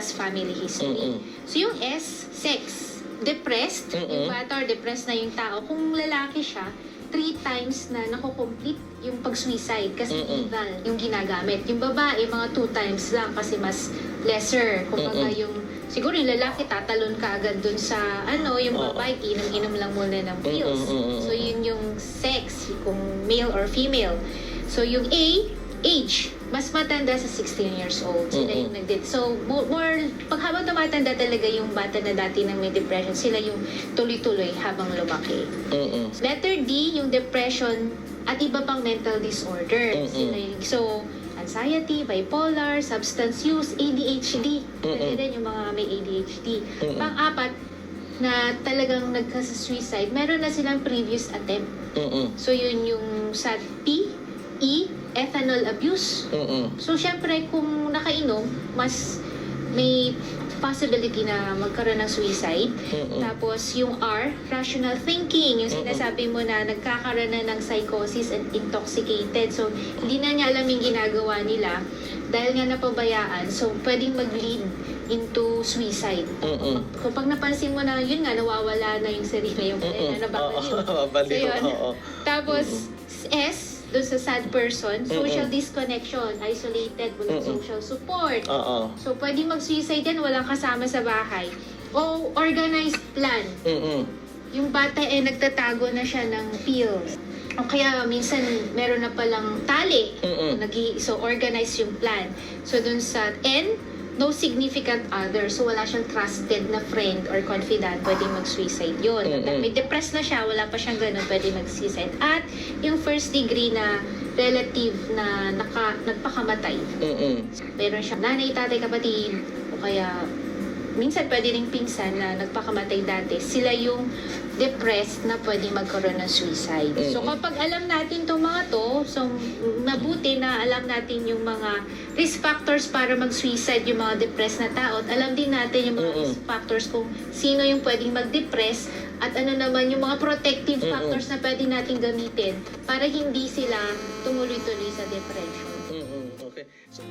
history. Mm-mm. So yung S, sex. Depressed, yung Mm-mm. bata or depressed na yung tao. Kung lalaki siya, three times na nakukomplete yung pag-suicide kasi Mm-mm. evil yung ginagamit. Yung babae, mga two times lang kasi mas lesser. Kung Mm-mm. yung siguro yung lalaki tatalon ka agad dun sa ano, yung Oo. babae, inom-inom lang muna ng pills. Mm-mm. So yun yung sex, kung male or female. So yung A, age, mas matanda sa 16 years old. Sila Mm-mm. yung nagdid. So more, more, pag habang tumatanda talaga yung bata na dati nang may depression, sila yung tuloy-tuloy habang lumaki. Mm-mm. Letter D, yung depression at iba pang mental disorder. Mm-mm. Sila yung, so, anxiety, bipolar, substance use, ADHD. Pwede Mm-mm. yung mga may ADHD. Mm-mm. Pang-apat, na talagang nagka-suicide, meron na silang previous attempt. Mm-mm. So, yun yung sa P, E, ethanol abuse. Mm-mm. So, syempre, kung nakainom, mas may possibility na magkaroon ng suicide. Mm-mm. Tapos, yung R, rational thinking. Yung sinasabi mo na nagkakaroon na ng psychosis and intoxicated. So, hindi na niya alam yung ginagawa nila dahil nga napabayaan. So, pwedeng mag-lead into suicide. Mm-mm. Kung pag napansin mo na, yun nga, nawawala na yung sarili, yung Mm-mm. na nababaliw. Oo, So, yun. oo. Tapos, S, doon sa sad person, social disconnection, isolated, walang Mm-mm. social support. Oo. So, pwede mag-suicide yan, walang kasama sa bahay. O organized plan. Mm-mm. Yung bata eh, nagtatago na siya ng pills. O kaya minsan meron na palang tali. Mm-mm. Nagi, so, organized yung plan. So, dun sa N, no significant other. So, wala siyang trusted na friend or confidant. Pwede mag-suicide yun. Mm-mm. May depressed na siya, wala pa siyang ganun, pwede mag-suicide. At yung first degree na relative na naka, nagpakamatay. Mm-mm. Meron siyang nanay, tatay, kapatid, o kaya minsan pwede ring pinsan na nagpakamatay dati. Sila yung depressed na pwede magkaroon ng suicide. So Mm-mm. kapag alam natin itong mga to, so mabuti na alam natin yung mga risk factors para mag-suicide yung mga depressed na tao at alam din natin yung mga Mm-mm. risk factors kung sino yung pwedeng mag-depress at ano naman yung mga protective Mm-mm. factors na pwede natin gamitin para hindi sila tumuloy-tuloy sa depression. Mm-mm. Okay. So,